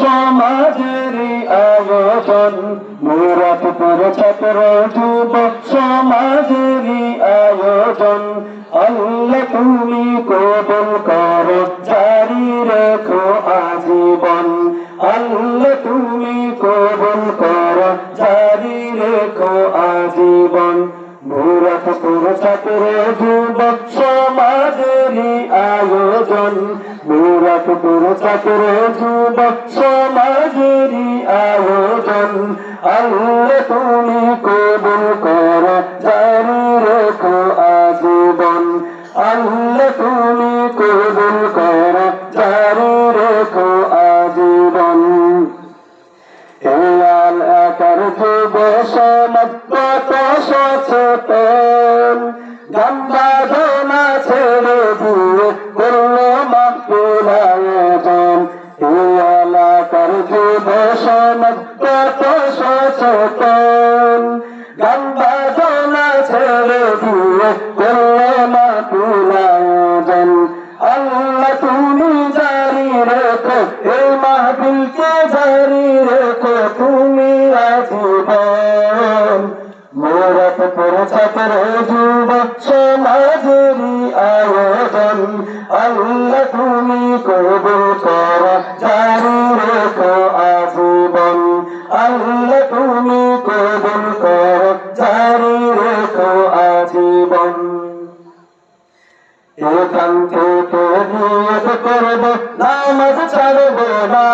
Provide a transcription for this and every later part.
সমাজেরই আয়োজন, মুরাদপুর ছাত্র যুবক সমাজেরই আয়োজন। আল্লাহ তুমি কবুল করো, জারি রেখো আজীবন। আল্লাহ তুমি কবুল করো, জারি রেখো আজীবন। মুরাদপুর ছাত্র যুবক সমাজেরই আয়োজন। মুরাদপুর ছাত্র যুবক সমাজেরই আয়োজন। আল্লাহ তুমি কবুল কর, জারি রেখো আজীবন। আল্লাহ তুমি গঙ্গা ধোনা ছেড়ে দিয়ে করল মাহফিল আয়োজন হেয়াল একার যুব সমাজ কত সচেতন ধোনা ছেড়ে দিয়ে করল মাহফিল আয়োজন আল্লাহ তুমি জারি রেখো এই রেখো আল্লাহ তুমি কবুল করো জারি রেখো আজীবন। আল্লাহ তুমি কবুল করো জারি রেখো আজীবন। এখান থেকে নিয়ত করব, নামাজ ছাড়ব না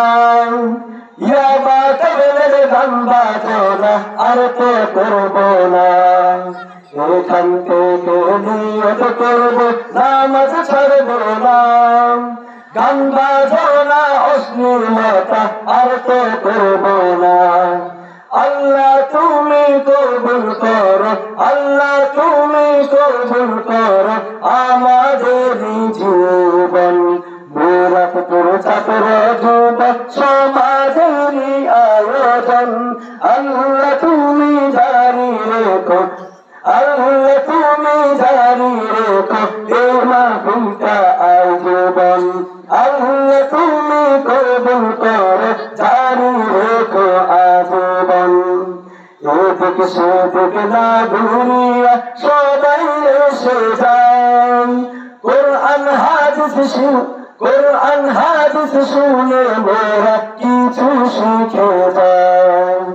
ইয়াবা কেবলের গান বাজনা আর তো করব না। এখান থেকে নিয়ত করব, নামাজ অশ্লীলতা আর তো করব না। আল্লাহ তুমি কবুল করো, আল্লাহ তুমি কবুল করো আমাদের জীবন। মুরাত পুর ছাত্র যুবক সমাজেরই আয়োজন। আল্লাহ তুমি জারি রেখো, আল্লাহ তুমি জারি রেখো, এ মাহফিলটা আয়োজন এদিক সেদিক না ঘুরিয়া সবাই এসে যান কোরআন, হাদিস শু- কোরআন, হাদিস শুনে মোরা কিছু শিখে যাই।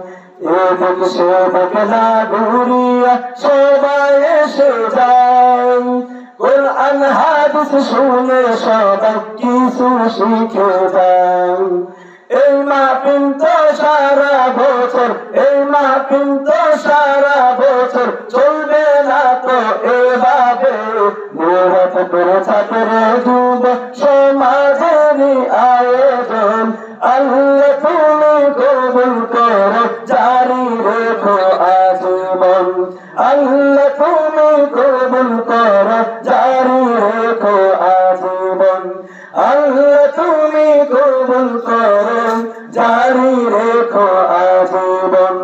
এদিক সেদিক না ঘুরিয়া সবাই এসে যাই। কোরআন, হাদিস শুনে সবাই কিছু শিখে যাই। এই মাহফিল আবেদন আল্লাহ তুমি কবুল কর, জারি রেখো আজীবন। আল্লাহ তুমি কবুল করো, জারি রেখো আজীবন। আল্লাহ তুমি কবুল করো, জারি রেখো আজীবন।